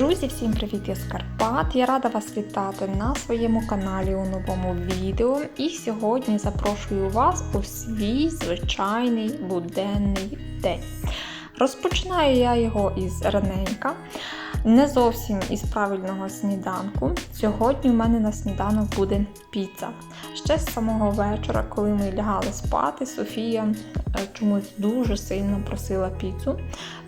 Друзі, всім привіт із Карпат! Я рада вас вітати на своєму каналі у новому відео. І сьогодні запрошую вас у свій звичайний буденний день. Розпочинаю я його із раненька, не зовсім із правильного сніданку. Сьогодні у мене на сніданок буде піца. Ще з самого вечора, коли ми лягали спати, Софія е, чомусь дуже сильно просила піцу.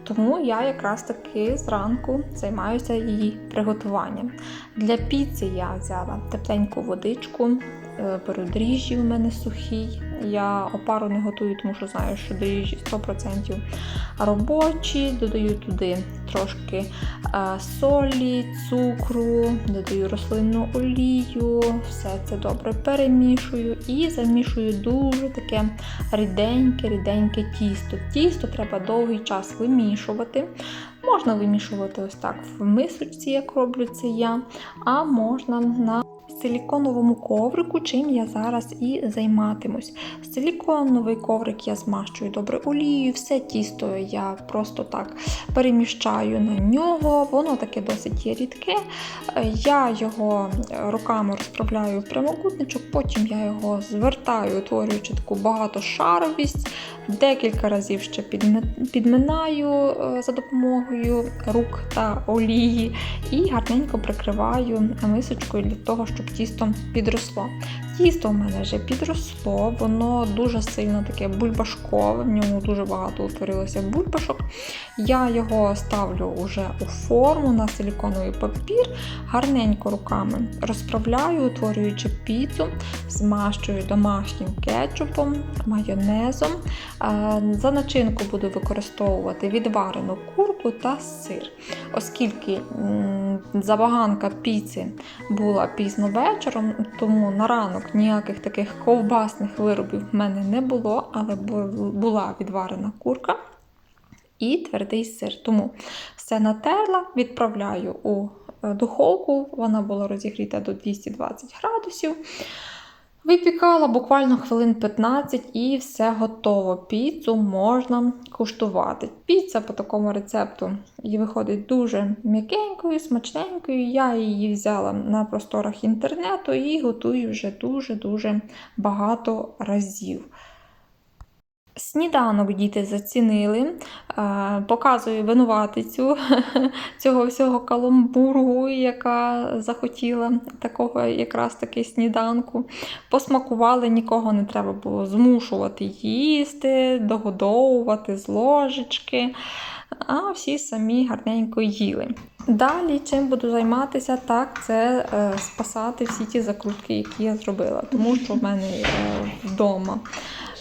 Тому я якраз таки зранку займаюся її приготуванням. Для піци я взяла тепленьку водичку, е, беру дріжджі у мене сухі. Я опару не готую, тому що знаю, що дріжджі 100% робочі. Додаю туди трошки е, солі, цукру, додаю рослинну олію, все це добре перемішую і замішую дуже таке ріденьке-ріденьке тісто. Тісто треба довгий час вимішувати. Можна вимішувати ось так в мисочці, як роблю це я, а можна на силіконовому коврику, чим я зараз і займатимусь. Силіконовий коврик я змащую добре олією, все тісто я просто так переміщаю на нього, воно таке досить є рідке. Я його руками розправляю в прямокутничок, потім я його звертаю, утворюючи таку багатошаровість. Декілька разів ще підминаю е, за допомогою рук та олії і гарненько прикриваю мисочкою для того, щоб тісто підросло. Тісто в мене вже підросло, воно дуже сильно таке бульбашкове, в ньому дуже багато утворилося бульбашок. Я його ставлю уже у форму на силіконовий папір, гарненько руками розправляю, утворюючи піцу, змащую домашнім кетчупом, майонезом. За начинку буду використовувати відварену курку та сир. Оскільки забаганка піци була пізно вечором, тому на ранок ніяких таких ковбасних виробів в мене не було, але була відварена курка і твердий сир. Тому все натерла, відправляю у е, духовку, вона була розігріта до 220 градусів. Випікала буквально хвилин 15 і все готово. Піцу можна куштувати. Піца по такому рецепту її виходить дуже м'якенькою, смачненькою. Я її взяла на просторах інтернету і готую вже дуже-дуже багато разів. Сніданок діти зацінили, е, показую винуватицю цього всього каламбургу, яка захотіла такого якраз таки сніданку. Посмакували, нікого не треба було змушувати їсти, догодовувати з ложечки, а всі самі гарненько їли. Далі, чим буду займатися, так, це е, спасати всі ті закрутки, які я зробила, тому що в мене е, вдома.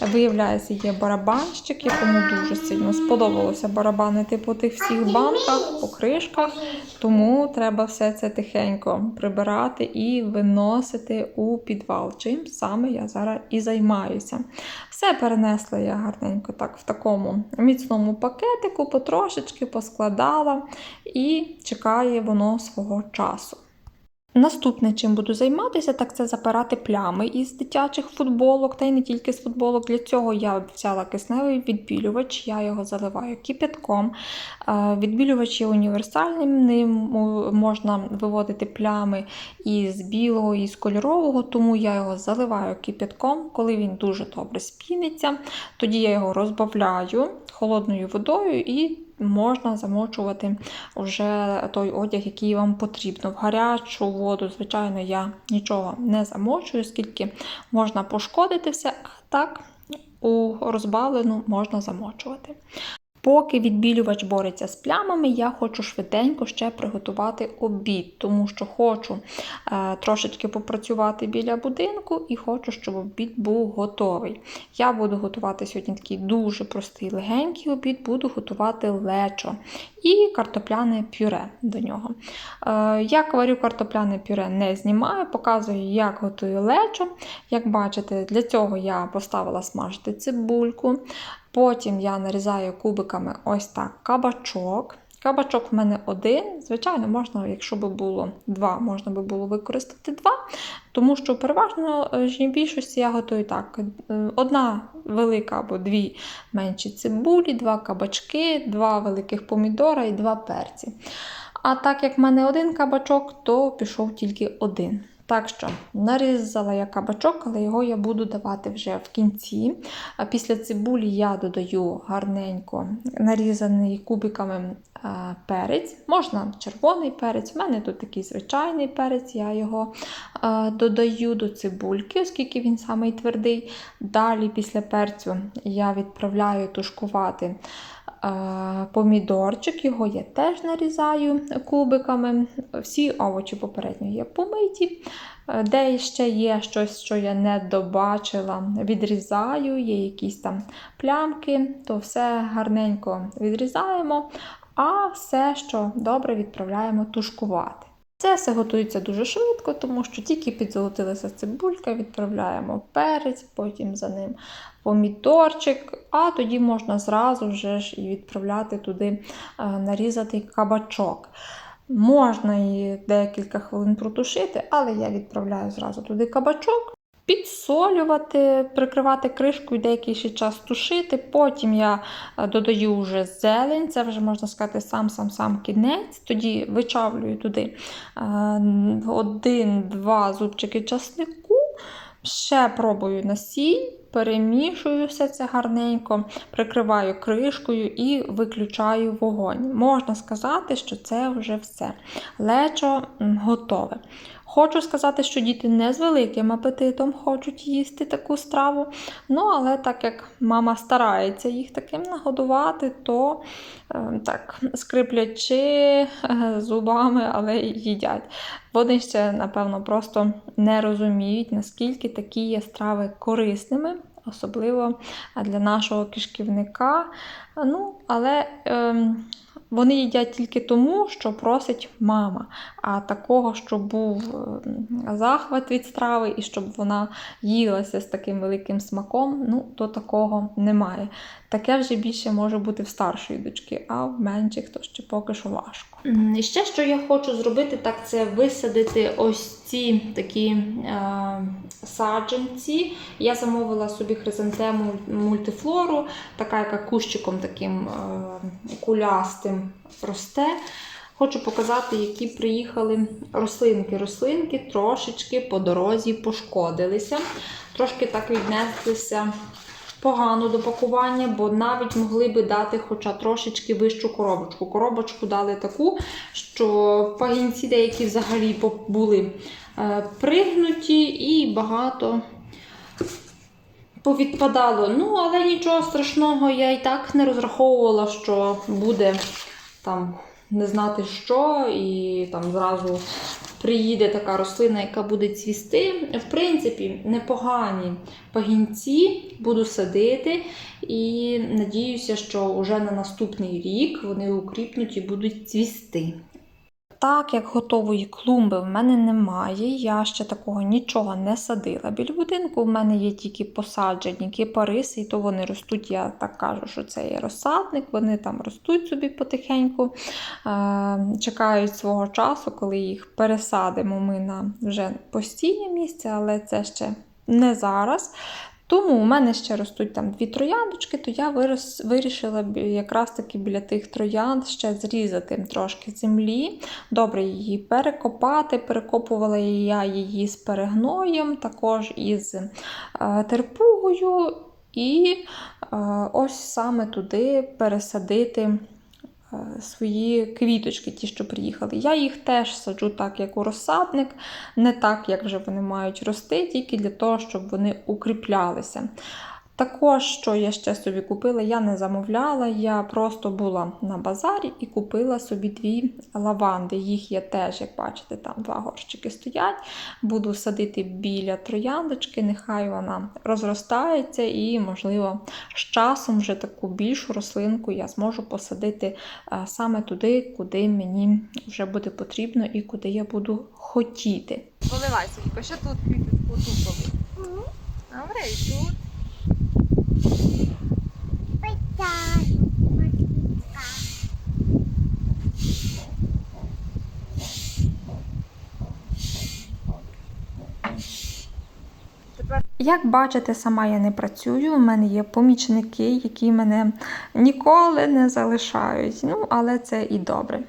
Виявляється, є барабанщик, якому дуже сильно сподобалося барабанити по тих всіх банках, по кришках, тому треба все це тихенько прибирати і виносити у підвал. Чим саме я зараз і займаюся. Все перенесла я гарненько так в такому міцному пакетику, потрошечки поскладала і чекає воно свого часу. Наступне, чим буду займатися, так це запирати плями із дитячих футболок, та й не тільки з футболок. Для цього я взяла кисневий відбілювач, я його заливаю кипятком. Е, відбілювач є універсальним, ним можна виводити плями із білого і з кольорового, тому я його заливаю кипятком, коли він дуже добре спіниться. Тоді я його розбавляю холодною водою і можна замочувати вже той одяг, який вам потрібно. В гарячу воду, звичайно, я нічого не замочую, скільки можна пошкодити все, а так у розбавлену можна замочувати. Поки відбілювач бореться з плямами, я хочу швиденько ще приготувати обід, тому що хочу е, трошечки попрацювати біля будинку і хочу, щоб обід був готовий. Я буду готувати сьогодні такий дуже простий легенький обід, буду готувати лечо і картопляне пюре до нього. Е, я варю картопляне пюре не знімаю, показую, як готую лечо. Як бачите, для цього я поставила смажити цибульку. Потім я нарізаю кубиками ось так кабачок. Кабачок в мене один. Звичайно, можна, якщо б було два, можна би було використати два. Тому що переважно в більшості я готую так: е, одна велика або дві менші цибулі, два кабачки, два великих помідора і два перці. А так як в мене один кабачок, то пішов тільки один. Так що нарізала я кабачок, але його я буду давати вже в кінці. А після цибулі я додаю гарненько нарізаний кубиками перець. Можна червоний перець. У мене тут такий звичайний перець, я його е, додаю до цибульки, оскільки він самий твердий. Далі, після перцю, я відправляю тушкувати. е, Помідорчик, його я теж нарізаю кубиками. Всі овочі попередньо є помиті. Е, Де ще є щось, що я не добачила, відрізаю, є якісь там плямки, то все гарненько відрізаємо, а все, що добре, відправляємо тушкувати. Це все готується дуже швидко, тому що тільки підзолотилася цибулька, відправляємо перець, потім за ним помідорчик, а тоді можна зразу вже ж і відправляти туди е, нарізатий кабачок. Можна і декілька хвилин протушити, але я відправляю зразу туди кабачок, підсолювати, прикривати кришкою деякий ще час тушити. Потім я е, додаю вже зелень, це вже можна сказати сам-сам-сам кінець. Тоді вичавлюю туди е, один-два зубчики часнику, ще пробую насінь. Перемішую все це гарненько, прикриваю кришкою і виключаю вогонь. Можна сказати, що це вже все. Лечо готове. Хочу сказати, що діти не з великим апетитом хочуть їсти таку страву. Ну, але так як мама старається їх таким нагодувати, то е, так, скриплячи е, зубами, але їдять. Вони ще, напевно, просто не розуміють, наскільки такі є страви корисними, особливо для нашого кишківника. Ну, але ем, вони їдять тільки тому, що просить мама. А такого, щоб був ем, захват від страви і щоб вона їлася з таким великим смаком, ну, то такого немає. Таке вже більше може бути в старшої дочки, а в менших то ще поки що важко. І ще, що я хочу зробити, так це висадити ось ці такі е, саджанці. Я замовила собі хризантему мультифлору, така, яка кущиком таким е, кулястим росте. Хочу показати, які приїхали рослинки. Рослинки трошечки по дорозі пошкодилися, трошки так віднеслися погано до пакування, бо навіть могли би дати хоча трошечки вищу коробочку. Коробочку дали таку, що пагінці деякі взагалі були е, пригнуті і багато повідпадало. Ну, але нічого страшного, я і так не розраховувала, що буде там не знати що, і там зразу приїде така рослина, яка буде цвісти. В принципі, непогані пагінці буду садити. І надіюся, що вже на наступний рік вони укріпнуть і будуть цвісти. Так як готової клумби в мене немає, я ще такого нічого не садила. Біля будинку в мене є тільки посаджені кипариси, і то вони ростуть, я так кажу, що це є розсадник, вони там ростуть собі потихеньку, е, чекають свого часу, коли їх пересадимо ми на вже постійне місце, але це ще не зараз. Тому у мене ще ростуть там дві трояндочки, то я вирос, вирішила якраз таки біля тих троянд ще зрізати трошки землі, добре її перекопати. Перекопувала я її з перегноєм, також із е, терпугою, і е, ось саме туди пересадити свої квіточки, ті, що приїхали. Я їх теж саджу так, як у розсадник, не так, як вже вони мають рости, тільки для того, щоб вони укріплялися. Також, що я ще собі купила, я не замовляла, я просто була на базарі і купила собі дві лаванди. Їх є теж, як бачите, там два горщики стоять. Буду садити біля трояндочки, нехай вона розростається, і, можливо, з часом вже таку більшу рослинку я зможу посадити е, саме туди, куди мені вже буде потрібно і куди я буду хотіти. Поливай собі, ще тут квіти потупові. Добре, і тут. Як бачите, сама я не працюю. У мене є помічники, які мене ніколи не залишають. Ну, але це і добре.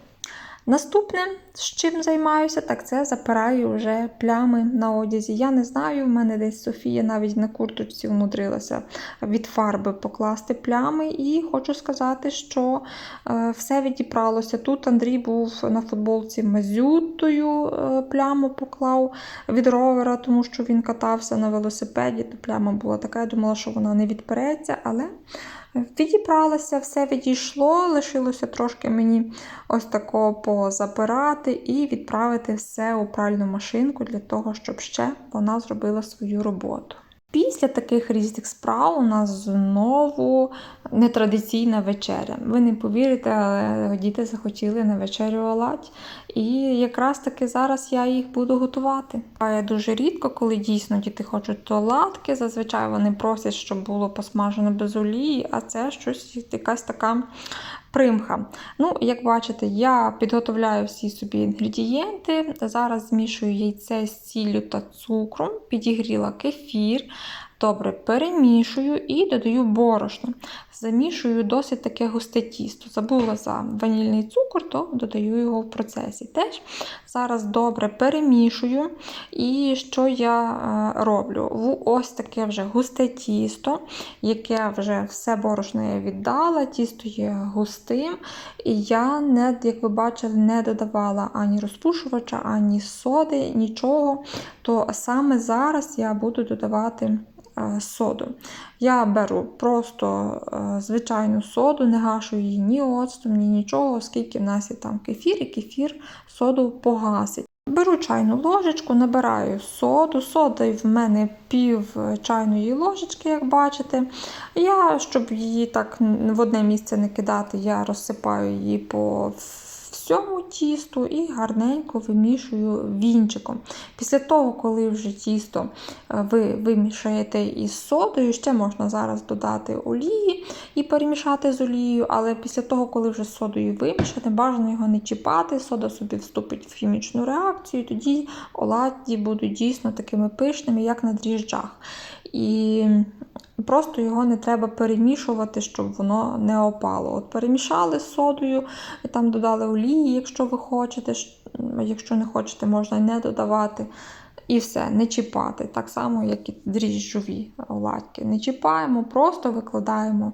Наступне, з чим займаюся, так це запираю вже плями на одязі. Я не знаю, в мене десь Софія навіть на курточці вмудрилася від фарби покласти плями. І хочу сказати, що е, все відібралося. Тут Андрій був на футболці мазютою, е, пляму поклав від ровера, тому що він катався на велосипеді, то пляма була така, я думала, що вона не відпереться, але відібралася, все відійшло, лишилося трошки мені ось такого позапирати і відправити все у пральну машинку для того, щоб ще вона зробила свою роботу. Після таких різних справ у нас знову нетрадиційна вечеря. Ви не повірите, але діти захотіли на вечерю оладь. І якраз таки зараз я їх буду готувати. Я дуже рідко, коли дійсно діти хочуть оладки, зазвичай вони просять, щоб було посмажено без олії, а це щось якась така примха. Ну, як бачите, я підготовляю всі собі інгредієнти. Зараз змішую яйце з сіллю та цукром, підігріла кефір. Добре, перемішую і додаю борошно. Замішую досить таке густе тісто. Забула за ванільний цукор, то додаю його в процесі. Теж зараз добре перемішую. І що я е, роблю? В ось таке вже густе тісто, яке вже все борошно я віддала, тісто є густим. І я, не, як ви бачили, не додавала ані розпушувача, ані соди, нічого. То саме зараз я буду додавати соду. Я беру просто е, звичайну соду, не гашу її ні оцтом, ні нічого, оскільки в нас є там кефір, і кефір соду погасить. Беру чайну ложечку, набираю соду. Соди в мене пів чайної ложечки, як бачите. Я, щоб її так в одне місце не кидати, я розсипаю її по всьому тісту і гарненько вимішую вінчиком. Після того, коли вже тісто е, ви вимішаєте із содою, ще можна зараз додати олії і перемішати з олією, але після того, коли вже з содою вимішати, бажано його не чіпати, сода собі вступить в хімічну реакцію, тоді оладді будуть дійсно такими пишними, як на дріжджах. І Просто його не треба перемішувати, щоб воно не опало. От Перемішали з содою, там додали олії, якщо ви хочете. Якщо не хочете, можна і не додавати. І все, не чіпати. Так само, як і дріжджові оладки. Не чіпаємо, просто викладаємо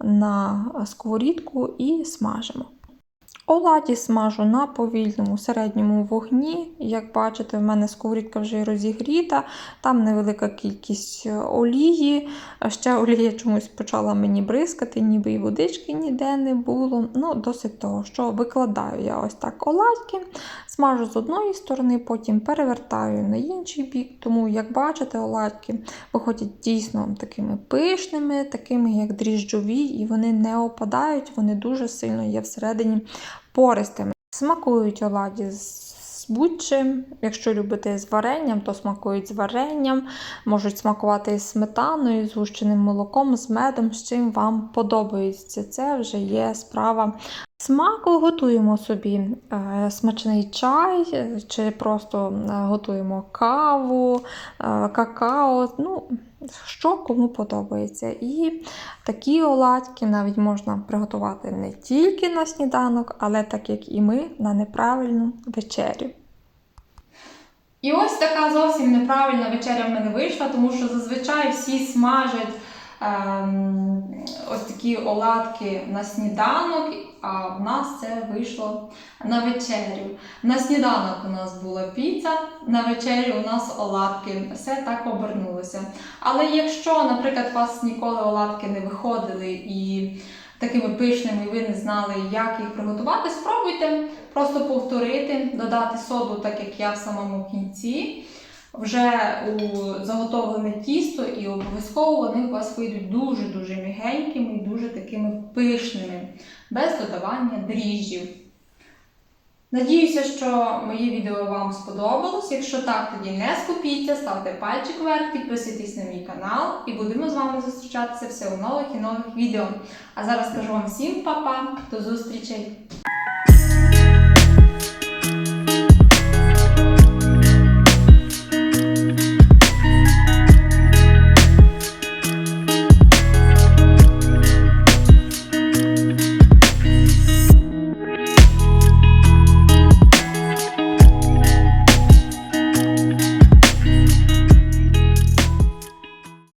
на сковорідку і смажимо. Оладі смажу на повільному середньому вогні. Як бачите, в мене сковорідка вже розігріта, там невелика кількість олії. Ще олія чомусь почала мені бризкати, ніби і водички ніде не було. Ну, Досить того, що викладаю я ось так оладки, смажу з одної сторони, потім перевертаю на інший бік. Тому, як бачите, оладки виходять дійсно такими пишними, такими як дріжджові, і вони не опадають, вони дуже сильно є всередині пористими. Смакують оладі з будь-чим. Якщо любите з варенням, то смакують з варенням, можуть смакувати із сметаною, з гущеним молоком, з медом, з чим вам подобається. Це вже є справа. Смаку готуємо собі е, смачний чай, е, чи просто е, готуємо каву, какао. Ну, що кому подобається. І такі оладки навіть можна приготувати не тільки на сніданок, але так як і ми, на неправильну вечерю. І ось така зовсім неправильна вечеря в мене вийшла, тому що зазвичай всі смажать ем, ось такі оладки на сніданок, а в нас це вийшло на вечерю. На сніданок у нас була піца, на вечерю у нас оладки. Все так обернулося. Але якщо, наприклад, у вас ніколи оладки не виходили і такими пишними, ви не знали, як їх приготувати, спробуйте просто повторити, додати соду, так як я в самому кінці. Вже у заготовлене тісто, і обов'язково вони у вас вийдуть дуже-дуже мігенькими і дуже такими пишними, без додавання дріжджів. Надіюся, що моє відео вам сподобалось. Якщо так, тоді не скупіться, ставте пальчик вверх, підписуйтесь на мій канал і будемо з вами зустрічатися все у нових і нових відео. А зараз кажу вам всім па-па, до зустрічей!